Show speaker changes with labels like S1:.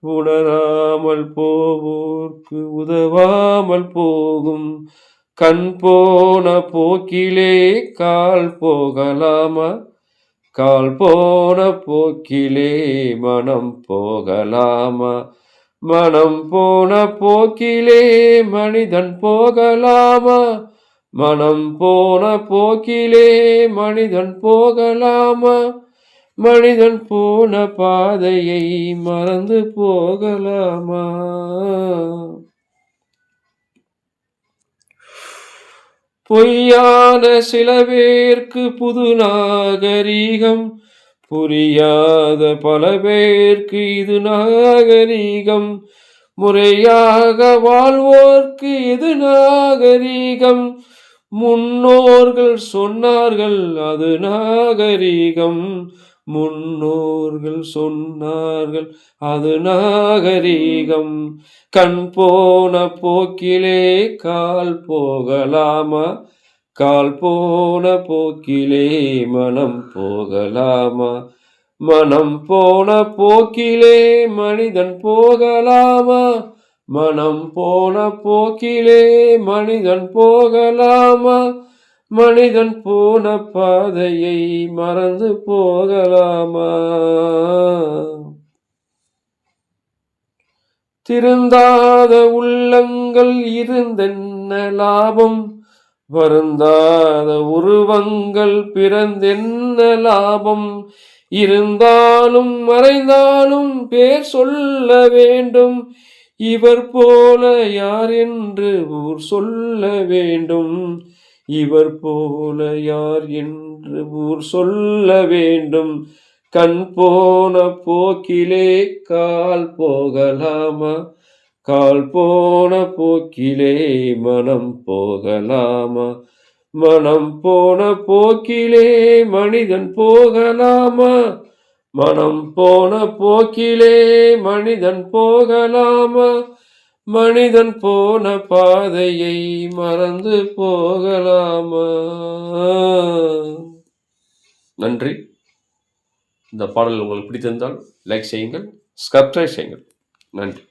S1: உணராமல் போவோர்க்கு உதவாமல் போகும். கண் போன போக்கிலே கால் போகலாமா? கால் போன போக்கிலே மனம் போகலாமா? மனம் போன போக்கிலே மனிதன் போகலாமா? மனம் போன போக்கிலே மனிதன் போகலாமா? மனிதன் போன பாதையை மறந்து போகலாமா? பொய்யான சில பேர்க்கு புது நாகரீகம் புரியாத பல பேர்க்கு இது நாகரீகம். முறையாக வாழ்வோர்க்கு இது நாகரீகம்? முன்னோர்கள் சொன்னார்கள் அது நாகரீகம். முன்னோர்கள் சொன்னார்கள் அது நாகரீகம். கண் போன போக்கிலே கால் போகலாமா? கால் போன போக்கிலே மனம் போகலாமா? மனம் போன போக்கிலே மனிதன் போகலாமா? மனம் போன போக்கிலே மனிதன் போகலாமா? மனிதன் போன பாதையை மறந்து போகலாமா? திருந்தாத உள்ளங்கள் இருந்தென்ன லாபம்? வருந்தாத உருவங்கள் பிறந்தென்ன லாபம்? இருந்தாலும் மறைந்தாலும் பேர் சொல்ல வேண்டும். இவர் போல யார் என்று ஊர் சொல்ல வேண்டும். இவர் போல யார் என்று ஊர் சொல்ல வேண்டும். கண் போன போக்கிலே கால் போகலாமா? கால் போன போக்கிலே மனம் போகலாமா? மனம் போன போக்கிலே மனிதன் போகலாமா? மனம் போன போக்கிலே மனிதன் போகலாமா? மனிதன் போன பாதையை மறந்து போகலாமா? நன்றி. இந்த பாடல் உங்களுக்கு பிடித்திருந்தால் லைக் செய்யுங்கள் சப்ஸ்கிரைப் செய்யுங்கள். நன்றி.